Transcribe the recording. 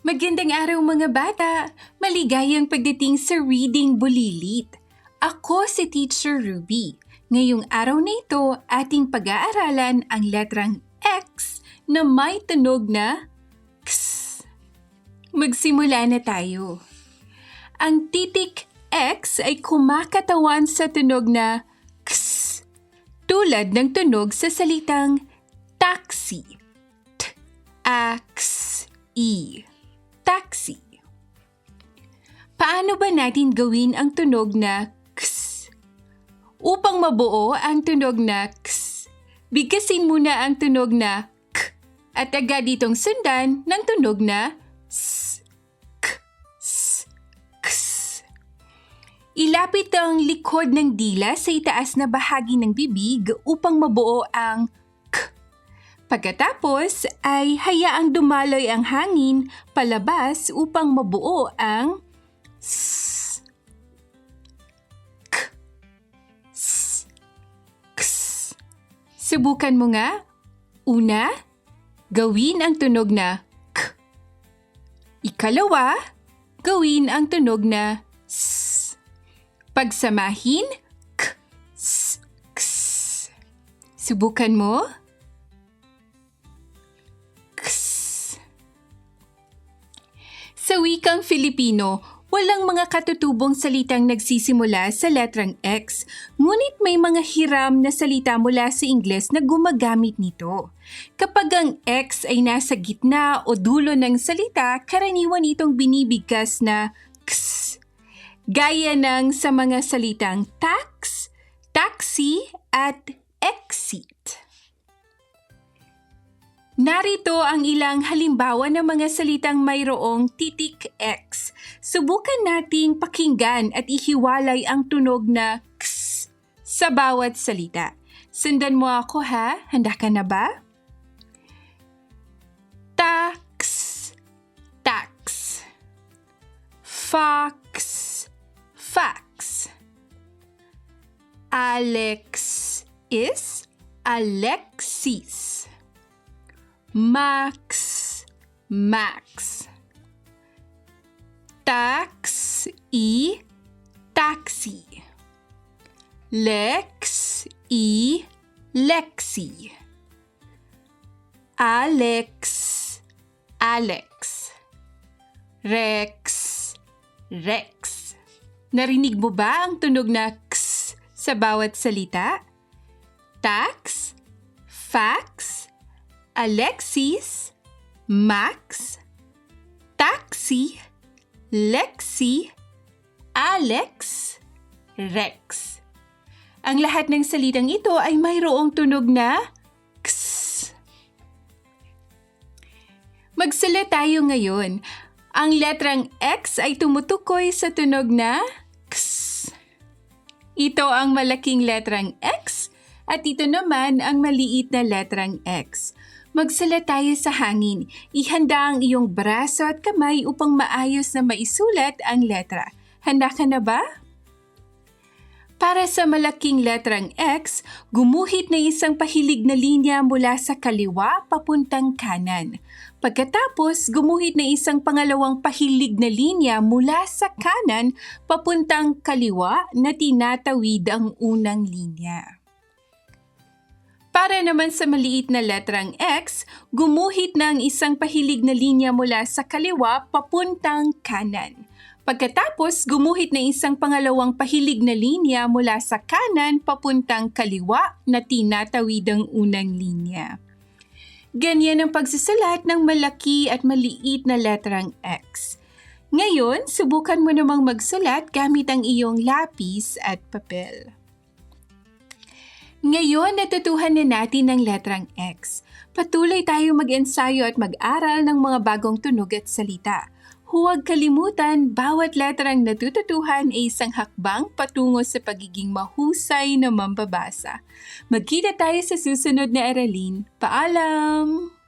Magandang araw mga bata! Maligayang pagdating sa Reading Bulilit. Ako si Teacher Ruby. Ngayong araw na ito, ating pag-aaralan ang letrang X na may tunog na X. Magsimula na tayo. Ang titik X ay kumakatawan sa tunog na X. Tulad ng tunog sa salitang taxi. T-A-X-E. Taxi. Paano ba natin gawin ang tunog na X? Upang mabuo ang tunog na X, bigkasin muna ang tunog na K at agad itong sundan ng tunog na S. K. Ilapit ang likod ng dila sa itaas na bahagi ng bibig upang mabuo ang. Pagkatapos ay hayaang dumaloy ang hangin palabas upang mabuo ang S. K. S. Subukan mo nga. Una, gawin ang tunog na K. Ikalawa, gawin ang tunog na S. Pagsamahin, K. S. Ks. Subukan mo. Sa wikang Filipino, walang mga katutubong salitang nagsisimula sa letrang X, ngunit may mga hiram na salita mula sa Ingles na gumagamit nito. Kapag ang X ay nasa gitna o dulo ng salita, karaniwan itong binibigkas na X. Gaya ng sa mga salitang tax, taxi, at exit. Narito ang ilang halimbawa ng mga salitang mayroong titik X. Subukan nating pakinggan at ihiwalay ang tunog na X sa bawat salita. Sundan mo ako ha? Handa ka na ba? Tax, tax. Fox, fax. Alex is Alexis. Max, Max. Tax, E, taxi. Lex, E, Lexi. Alex, Alex. Rex, Rex. Narinig mo ba ang tunog na X sa bawat salita? Tax, fax, Alexis, Max, Taxi, Lexi, Alex, Rex. Ang lahat ng salitang ito ay mayroong tunog na X. Magsala tayo ngayon. Ang letrang X ay tumutukoy sa tunog na X. Ito ang malaking letrang X at ito naman ang maliit na letrang X. Magsala tayo sa hangin. Ihanda ang iyong braso at kamay upang maayos na maisulat ang letra. Handa ka na ba? Para sa malaking letrang X, gumuhit na isang pahilig na linya mula sa kaliwa papuntang kanan. Pagkatapos, gumuhit na isang pangalawang pahilig na linya mula sa kanan papuntang kaliwa na tinatawid ang unang linya. Para naman sa maliit na letrang X, gumuhit ang isang pahilig na linya mula sa kaliwa papuntang kanan. Pagkatapos, gumuhit na isang pangalawang pahilig na linya mula sa kanan papuntang kaliwa na tinatawid ang unang linya. Ganyan ang pagsusulat ng malaki at maliit na letrang X. Ngayon, subukan mo namang magsulat gamit ang iyong lapis at papel. Ngayon, natutuhan na natin ang letrang X. Patuloy tayo mag-ensayo at mag-aral ng mga bagong tunog at salita. Huwag kalimutan, bawat letrang natututuhan ay isang hakbang patungo sa pagiging mahusay na mambabasa. Magkita tayo sa susunod na aralin. Paalam!